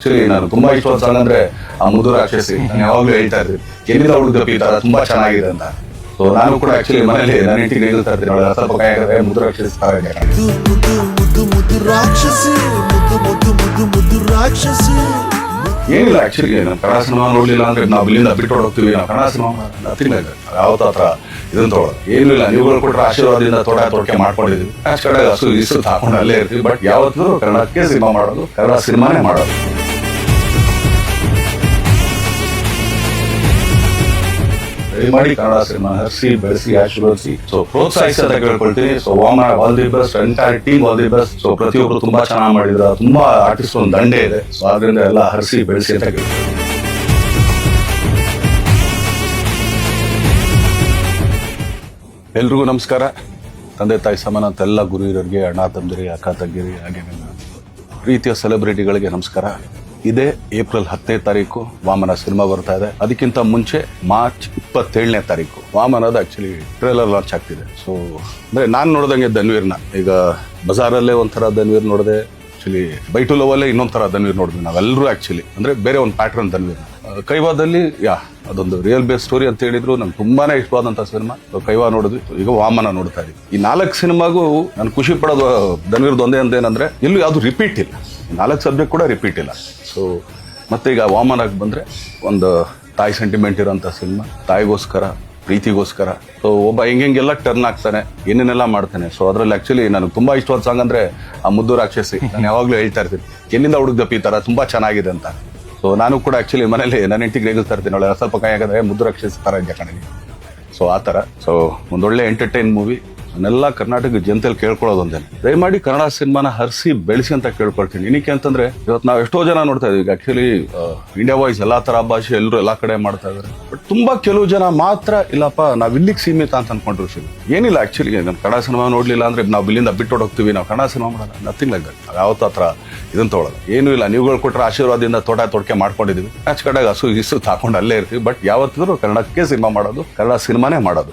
Actually ನಾನು ತುಂಬಾ ಇಷ್ಟವಾದ ಸಾಂಗ್ ಅಂದ್ರೆ ಆ ಮುದು ರಾಕ್ಷಸಿ ನಾನು ಯಾವಾಗ್ಲೂ ಹೇಳ್ತಾ ಇರ್ತೀನಿ ಎಲ್ಲಿಂದ ಹುಡುಗಪ್ಪಿ ತರ ತುಂಬಾ ಚೆನ್ನಾಗಿದೆ ಅಂತ. ಸೊ ನಾನು ಕೂಡ ಆಕ್ಚುಲಿ ಮನೇಲಿ ನನ್ನ ಇಂಟಿಗೆ ಹೇಳ್ತಾ ಇರ್ತೀನಿ ಅವಳ ಸ್ವಲ್ಪ ಕೈ ಆಗದೆ ಮುದ್ದು ರಾಕ್ಷಸಿ ಏನಿಲ್ಲ ಆಕ್ಚುಲಿ ನಾನು ಕನ್ನಡ ಸಿನಿಮಾ ನೋಡ್ಲಿಲ್ಲ ಅಂದ್ರೆ ನಾವು ಇಲ್ಲಿಂದ ಬಿಟ್ಟು ಹೋಗ್ತೀವಿ. ನಾವು ಕನ್ನಡ ಸಿನಿಮಾ ನಥಿಂಗ್ ಲೈಕ್ ಯಾವತ್ತ ಹತ್ರ ಇದನ್ನ ತೊಗೊಳ ಏನಿಲ್ಲ ಇಲ್ಲ ನೀವುಗಳು ಕೊಟ್ಟರೆ ಆಶೀರ್ವಾದದಿಂದ ತೋಟ ತೋಟಕ್ಕೆ ಮಾಡ್ಕೊಂಡಿದ್ವಿ ಅಷ್ಟು ಕಡೆ ಹಸು ಇಸು ಹಾಕೊಂಡು ಅಲ್ಲೇ ಇರ್ತೀವಿ. ಬಟ್ ಯಾವತ್ತೂ ಕನ್ನಡಕ್ಕೆ ಸಿನಿಮಾ ಮಾಡೋದು ಕನ್ನಡ ಸಿನಿಮಾನೇ ಮಾಡೋದು. ದಯಮಾಡಿ ಕನ್ನಡ ಸಿನಿಮಾ ಹರಿಸಿ ಬೆಳೆಸಿ, ಆಶೀರ್ವದಿಸಿ. ಸೊ ಪ್ರೋತ್ಸಾಹಿಸಿ ಅಂತ ಕೇಳ್ಕೊಳ್ತೀನಿ. So Vamana all the best entire team all the best so ಪ್ರತಿಯೊಬ್ರು ತುಂಬಾ ಚೆನ್ನಾಗಿ ಮಾಡಿದ್ರ. ತುಂಬಾ ಆರ್ಟಿಸ್ಟ್ ಒಂದು ದಂಡೆ ಇದೆ. ಸೊ ಅದರಿಂದ ಎಲ್ಲ ಹರಿಸಿ ಬೆಳೆಸಿ ಅಂತ ಕೇಳ್ತೀನಿ ಎಲ್ರಿಗೂ ನಮಸ್ಕಾರ. ತಂದೆ, ತಾಯಿ, ಸಮಾನ ಅಂತ ಎಲ್ಲ ಗುರು ಅಣ್ಣ ತಂದಿರಿ ಅಕ್ಕ ತಂಗಿರಿ ಹಾಗೆ ಪ್ರೀತಿಯ ಸೆಲೆಬ್ರಿಟಿಗಳಿಗೆ ನಮಸ್ಕಾರ. ಇದೇ ಏಪ್ರಿಲ್ ಹತ್ತನೇ ತಾರೀಕು ವಾಮನ ಸಿನಿಮಾ ಬರ್ತಾ ಇದೆ. ಅದಕ್ಕಿಂತ ಮುಂಚೆ ಮಾರ್ಚ್ ಇಪ್ಪತ್ತೇಳನೇ ತಾರೀಕು. ವಾಮನದ ಆಕ್ಚುಲಿ ಟ್ರೇಲರ್ ಲಾಂಚ್ ಆಗ್ತಿದೆ. ಸೊ ಅಂದ್ರೆ ನಾನು ನೋಡಿದಂಗೆ ಧನ್ವೀರ್ನ. ಈಗ ಬಜಾರಲ್ಲೇ ಒಂಥರ ಧನ್ವೀರ್ ನೋಡಿದೆ. ಆಕ್ಚುಲಿ ಬೈಟು ಲವಲ್ಲೇ ಇನ್ನೊಂದ್ ಥರ ಧನ್ವೀರ್ ನೋಡಿದ್ವಿ ನಾವೆಲ್ಲರೂ ಆಕ್ಚುಲಿ ಅಂದ್ರೆ ಬೇರೆ ಒಂದು ಪ್ಯಾಟ್ರನ್ ಧನ್ವೀರ್ ಕೈವಾದಲ್ಲಿ, ಯಾ, ಅದೊಂದು ರಿಯಲ್ ಬೇಸ್ ಸ್ಟೋರಿ ಅಂತ ಹೇಳಿದ್ರು. ನಂಗೆ ತುಂಬಾನೇ ಇಷ್ಟವಾದಂಥ ಸಿನಿಮಾ. ಕೈವಾ ನೋಡಿದ್ವಿ. ಈಗ ವಾಮನ ನೋಡ್ತಾ ಇದ್ವಿ. ಈ ನಾಲ್ಕು ಸಿನಿಮಾಗೂ ನಾನು ಖುಷಿ ಪಡೋದು ಧನ್ವೀರ್ದು ಒಂದೇ ಅಂತ ಏನಂದ್ರೆ ಎಲ್ಲೂ ಯಾವುದು ರಿಪೀಟ್ ಇಲ್ಲ. ನಾಲ್ಕು ಸಬ್ಜೆಕ್ಟ್ ಕೂಡ ರಿಪೀಟ್ ಇಲ್ಲ. ಸೊ ಮತ್ತೆ ಈಗ ವಾಮನ್ ಆಗಿ ಬಂದರೆ ಒಂದು ತಾಯಿ ಸೆಂಟಿಮೆಂಟ್ ಇರೋಂಥ ಸಿನಿಮಾ ತಾಯಿಗೋಸ್ಕರ, ಪ್ರೀತಿಗೋಸ್ಕರ. ಸೊ ಒಬ್ಬ ಹೆಂಗೆಲ್ಲ ಟರ್ನ್ ಆಗ್ತಾನೆ, ಏನೇನೆಲ್ಲ ಮಾಡ್ತಾನೆ. ಸೊ ಅದರಲ್ಲಿ ಆ್ಯಕ್ಚುಲಿ ನನಗೆ ತುಂಬಾ ಇಷ್ಟವಾದ ಸಾಂಗ್ ಅಂದ್ರೆ ಆ ಮುದ್ದು ರಾಕ್ಷಸಿ. ನಾನು ಯಾವಾಗಲೂ ಹೇಳ್ತಾ ಇರ್ತೀನಿ, ಎಲ್ಲಿಂದ ಹುಡುಗ್ದಪ್ಪ ಈ ತರ? ತುಂಬಾ ಚೆನ್ನಾಗಿದೆ ಅಂತ. ಸೊ ನಾನು ಕೂಡ ಆ್ಯಕ್ಚುಲಿ ಮನೇಲಿ ನನ್ನ ಇಂಟಿಗೆ ರೇಗಿಸ್ತಾ ಇರ್ತೀನಿ ಅವಳು ಸ್ವಲ್ಪ ಕೈ ಆಗದ್ರೆ ಮುದ್ದು ರಾಕ್ಷಸಿ ಥರ ಇದೆ ಕಣಿ. ಸೊ ಆ ಥರ ಸೊ ಒಂದೊಳ್ಳೆ ಎಂಟರ್ಟೈನ್ ಮೂವಿ ನಾನೆಲ್ಲ ಕರ್ನಾಟಕ ಜನತೆಯಲ್ಲಿ ಕೇಳ್ಕೊಳ್ಳೋದೊಂದೇ ದಯಮಾಡಿ ಕನ್ನಡ ಸಿನಿಮಾನ ಹರಿಸಿ, ಬೆಳೆಸಿ ಅಂತ ಕೇಳ್ಕೊಳ್ತೀನಿ. ಏನಕ್ಕೆ ಅಂತಂದ್ರೆ ಇವತ್ತು ನಾವು ಎಷ್ಟೋ ಜನ ನೋಡ್ತಾ ಇದೀವಿ. ಆಕ್ಚುಲಿ ಇಂಡಿಯಾ ವಾಯ್ಸ್ ಎಲ್ಲಾ ತರ ಭಾಷೆ ಎಲ್ಲರೂ ಎಲ್ಲಾ ಕಡೆ ಮಾಡ್ತಾ ಇದಾರೆ. ಬಟ್ ತುಂಬಾ ಕೆಲವು ಜನ ಮಾತ್ರ, ಇಲ್ಲಪ್ಪ, ನಾವ್ ಇಲ್ಲಿಗೆ ಸೀಮಿತ ಅಂತ ಅನ್ಕೊಂಡ್ರು ಏನಿಲ್ಲ ಆಕ್ಚುಲಿ ನಾನು ಕನ್ನಡ ಸಿನಿಮಾ ನೋಡ್ಲಿಲ್ಲ ಅಂದ್ರೆ ನಾವು ಇಲ್ಲಿಂದ ಬಿಟ್ಟು ಹೋಗ್ತೀವಿ. ನಾವು ಕನ್ನಡ ಸಿನಿಮಾ ಮಾಡಲ್ಲ ನಥಿಂಗ್ ಲೈಕ್ ದಟ್ ಯಾವತ್ತ ಹತ್ರ ಇದನ್ನ ತೊಗೊಳಲ್ಲ. ಏನೂ ಇಲ್ಲ. ನೀವುಗಳು ಕೊಟ್ಟರೆ ಆಶೀರ್ವಾದದಿಂದ ತೋಟ ತೊಡಕೆ ಮಾಡ್ಕೊಂಡಿದೀವಿ. ಕಡೆಗೆ ಹಸು ಇಸು ತಾಕೊಂಡು ಅಲ್ಲೇ ಇರ್ತೀವಿ. ಬಟ್ ಯಾವತ್ತಿದ್ರು ಕನ್ನಡಕ್ಕೆ ಸಿನಿಮಾ ಮಾಡೋದು, ಕನ್ನಡ ಸಿನಿಮಾನೇ ಮಾಡೋದು.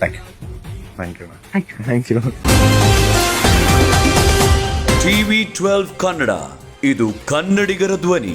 Thank you thank you thank you TV twelve Kannada ಇದು ಕನ್ನಡಿಗರ ಧ್ವನಿ.